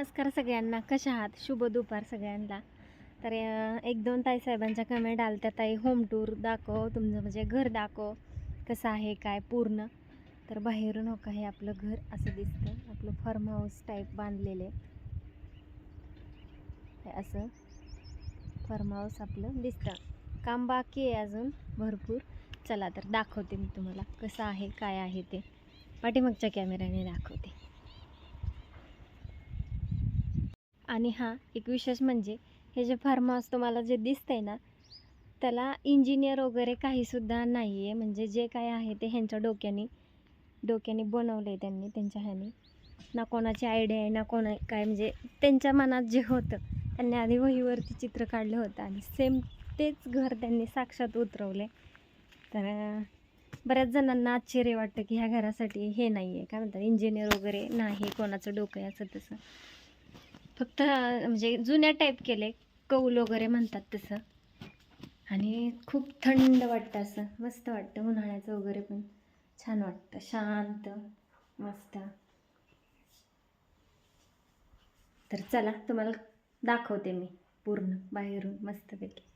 नमस्कार सगळ्यांना. कशा आहात? शुभ दुपार सगळ्यांना. तर एक दोन ताई साहेबांच्या कमेंट आल त्या ताई होम टूर दाखव. तुमचं म्हणजे घर दाखव. कसं आहे काय पूर्ण. तर बाहेरून हो का हे आपलं घर असं दिसतं. आपलं फार्म हाऊस टाईप बांधलेलं आहे. हे असं फार्म हाऊस आपलं दिसतं. काम बाकी आहे अजून भरपूर. चला तर दाखवते मी तुम्हाला. कसं आहे काय आहे ते. पाठीमागच्या कॅमेऱ्याने दाखवते. आणि हा एक विशेष म्हणजे हे जे फार्म हाऊस तुम्हाला जे दिसतंय ना त्याला इंजिनियर वगैरे काहीसुद्धा नाही आहे म्हणजे जे काय आहे ते ह्यांच्या डोक्याने डोक्याने बनवलं आहे त्यांनी त्यांच्या ह्याने. ना कोणाची आयडिया आहे ना कोणा काय म्हणजे त्यांच्या मनात जे होतं त्यांनी आधी वहीवरती चित्र काढलं होतं आणि सेम तेच घर त्यांनी साक्षात उतरवले तर बऱ्याच जणांना आश्चर्य वाटतं की ह्या घरासाठी हे नाही आहे काय म्हणतात इंजिनियर वगैरे नाही कोणाचं डोकं आहे असं तसं. फक्त म्हणजे जुन्या टाईप केले. कौल वगैरे म्हणतात तसं. आणि खूप थंड वाटतं असं. मस्त वाटतं उन्हाळ्याचं वगैरे पण. छान वाटतं. शांत मस्त. तर चला तुम्हाला दाखवते मी पूर्ण बाहेरून मस्तपैकी.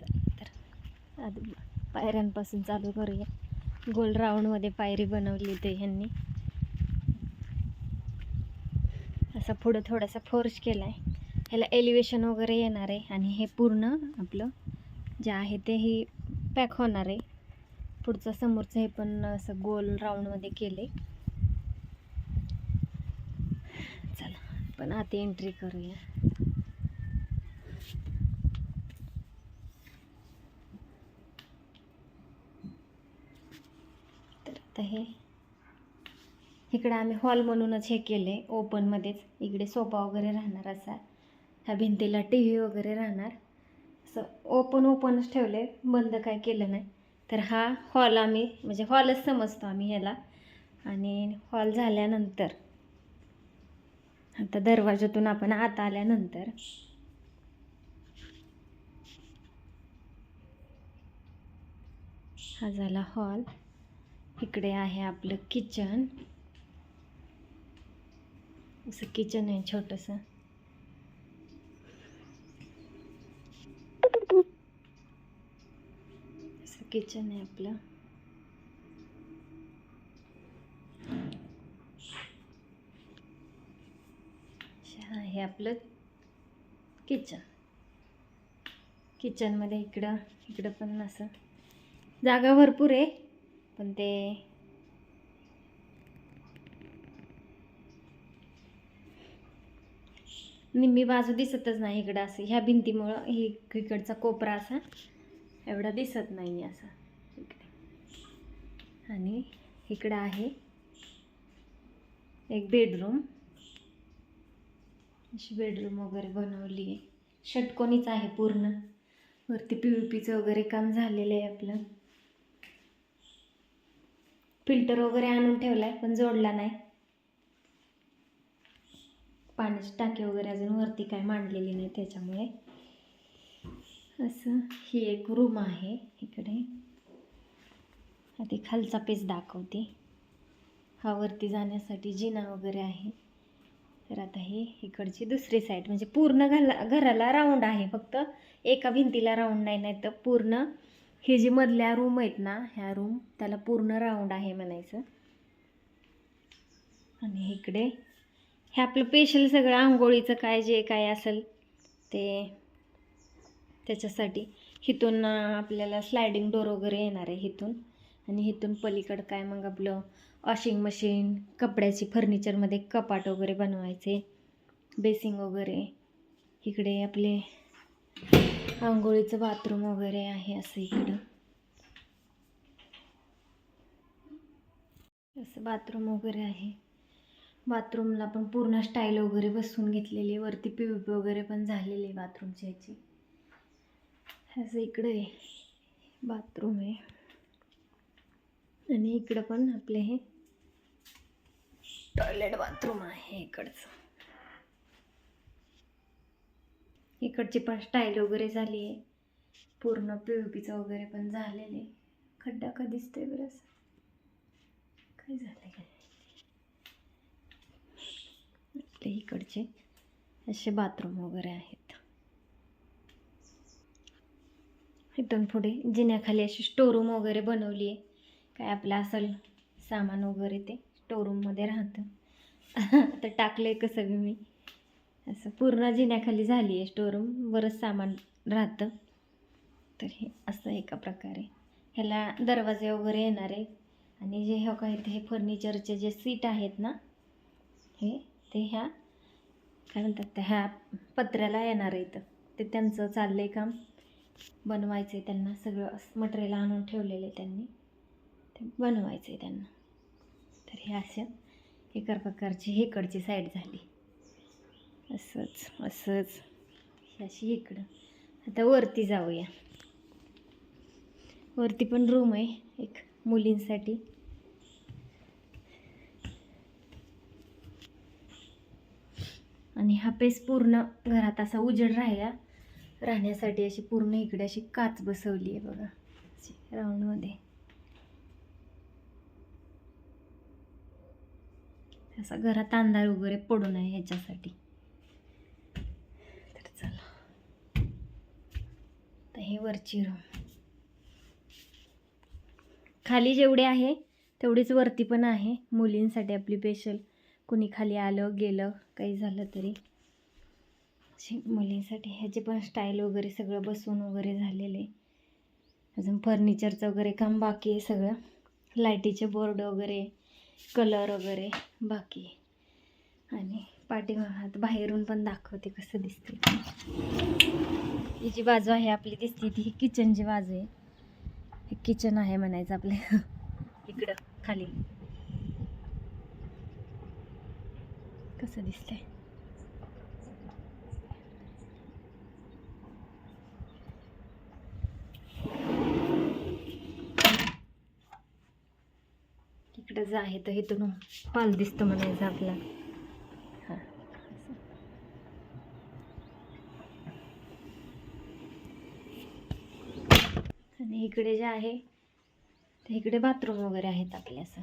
चला तर आधी पायऱ्यांपासून चालू करूया. गोल राऊंडमध्ये पायरी बनवली ते ह्यांनी. असा पुढं थोडासा फोर्स केला आहे ह्याला एलिवेशन वगैरे येणार आहे आणि हे पूर्ण आपलं जे आहे ते ही पॅक होणार आहे. पुढचं समोरचं हे पण असं गोल राऊंडमध्ये केले चला पण आता एंट्री करूया. तर आता हे इकडे आम्ही हॉल म्हणूनच हे केले ओपनमध्येच इकडे सोफा वगैरे राहणार असा. ह्या भिंतीला टी व्ही वगैरे राहणार. असं ओपन ओपनच ठेवले बंद काय केलं नाही. तर हा हॉल आम्ही म्हणजे हॉलच समजतो आम्ही ह्याला. आणि हॉल झाल्यानंतर आता दरवाजातून आपण आत आल्यानंतर. हा झाला हॉल इकडे आहे आपलं किचन असं किचन आहे छोटंसं. असं किचन आहे आपलं. हे आपलं किचन किचनमध्ये इकडं इकडं पण असं जागा भरपूर आहे पण ते निम्मी बाजू दिसतच नाही इकडं असं. ह्या भिंतीमुळं ही इकडचा कोपरा असा. एवढा दिसत नाही असा. इकडे. आणि इकडं आहे एक बेडरूम अशी बेडरूम वगैरे बनवली आहे. षटकोनीच आहे पूर्ण. वरती पी व्ही पीचं वगैरे काम झालेलं आहे आपलं. फिल्टर वगैरे आणून ठेवला आहे पण जोडला नाही. पाण्याची टाकी वगैरे अजून वरती काय मांडलेली नाही त्याच्यामुळे. असं ही एक रूम आहे इकडे. आधी खालचा पेज दाखवते. हा वरती जाण्यासाठी जिना वगैरे आहे. तर आता ही इकडची दुसरी साईड म्हणजे पूर्ण घाला घराला राऊंड आहे. फक्त एका भिंतीला राऊंड नाही नाही तर पूर्ण हे जी मधल्या रूम आहेत ना ह्या रूम त्याला पूर्ण राऊंड आहे म्हणायचं. आणि इकडे हे आपलं स्पेशल सगळं आंघोळीचं काय जे काय असेल ते त्याच्यासाठी. इथून आपल्याला स्लायडिंग डोर वगैरे येणार आहे इथून आणि इथून पलीकडं काय मग आपलं वॉशिंग मशीन कपड्याची फर्निचरमध्ये कपाट वगैरे बनवायचे बेसिंग वगैरे. इकडे आपले आंघोळीचं बाथरूम वगैरे आहे असं इकडं. असं बाथरूम वगैरे आहे. बाथरूमला पण पूर्ण स्टाईल वगैरे बसवून घेतलेली आहे. वरती पी पी वगैरे पण झालेली आहे बाथरूमची ह्याची असं इकडं आहे बाथरूम आहे. आणि इकडं पण आपले हे टॉयलेट बाथरूम आहे इकडचं. इकडची पण स्टाईल वगैरे झाली आहे. पूर्ण पी पीचं वगैरे पण झालेलं आहे. खड्डा का दिसतोय बरं असं? काय झालं काय इकडचे असे बाथरूम वगैरे आहेत. इथून पुढे जिन्याखाली अशी स्टोरूम वगैरे बनवली आहे काय आपलं असेल सामान वगैरे ते स्टोरूममध्ये राहतं. आता टाकलं आहे कसं मी. असं पूर्ण जिन्याखाली झाली आहे स्टोरूम बरंच सामान राहतं. तर हे असं एका प्रकारे. ह्याला दरवाजे वगैरे येणार आहे आणि जे हे काय ते हे फर्निचरचे जे सीट आहेत ना हे ते ह्या काय म्हणतात त्या ह्या पत्र्याला येणार आहे इथं ते त्यांचं चाललं आहे काम. बनवायचं आहे त्यांना सगळं मटेरियल आणून ठेवलेलं आहे त्यांनी. ते बनवायचं आहे त्यांना. तर हे अशा एका प्रकारची हेकडची साईड झाली. असंच असंच. ही अशी इकडं आता वरती जाऊया. वरती पण रूम आहे एक मुलींसाठी. हा पेस पूर्ण घरात असा उजेड राहिला. राहण्यासाठी अशी पूर्ण इकडे अशी काच बसवली आहे बघा. राऊंडमध्ये असा घरात अंधार वगैरे पडू नये ह्याच्यासाठी. तर चला. तर हे वरची रूम खाली जेवढे आहे तेवढीच वरती पण आहे. मुलींसाठी आपली स्पेशल कुणी खाली आलं गेलं काही झालं तरी. मुलींसाठी ह्याचे पण स्टाईल वगैरे सगळं बसून वगैरे झालेले. अजून फर्निचरचं वगैरे काम बाकी आहे सगळं. लाईटीचे बोर्ड वगैरे कलर वगैरे बाकी आणि पाठीमागात बाहेरून पण दाखवते कसं दिसते ही जी बाजू आहे आपली दिसते ती. ही किचनची बाजू आहे. हे किचन आहे म्हणायचं आपल्या इकडं खाली. कसं दिसतंय इकडं जे आहे तर इथून पाल दिसतो म्हणायचं आपला हां. आणि इकडे जे आहे तर इकडे बाथरूम वगैरे आहेत आपले असं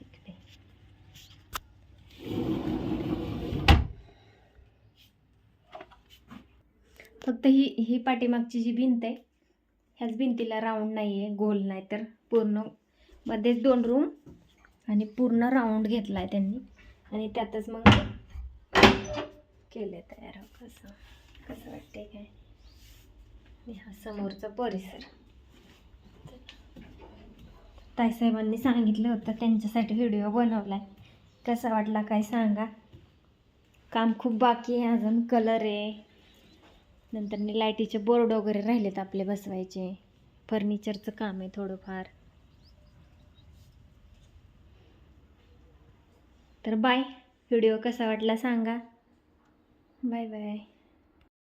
इकडे फक्त ही ही पाठीमागची जी भिंत आहे ह्याच भिंतीला राऊंड नाही आहे गोल नाही तर पूर्ण मध्येच दोन रूम आणि पूर्ण राऊंड घेतला आहे त्यांनी. आणि त्यातच मग केले तयार. कसं कसं वाटते काय? हा समोरचा परिसर. ताईसाहेबांनी सांगितलं होतं त्यांच्यासाठी व्हिडिओ बनवला आहे कसा वाटला काय सांगा? काम खूप बाकी आहे अजून कलर आहे. नंतर लाईटीचे बोर्ड वगैरे राहिलेत आपले बसवायचे. फर्निचरचं काम आहे थोडंफार. तर बाय. व्हिडिओ कसा वाटला सांगा. Bye bye.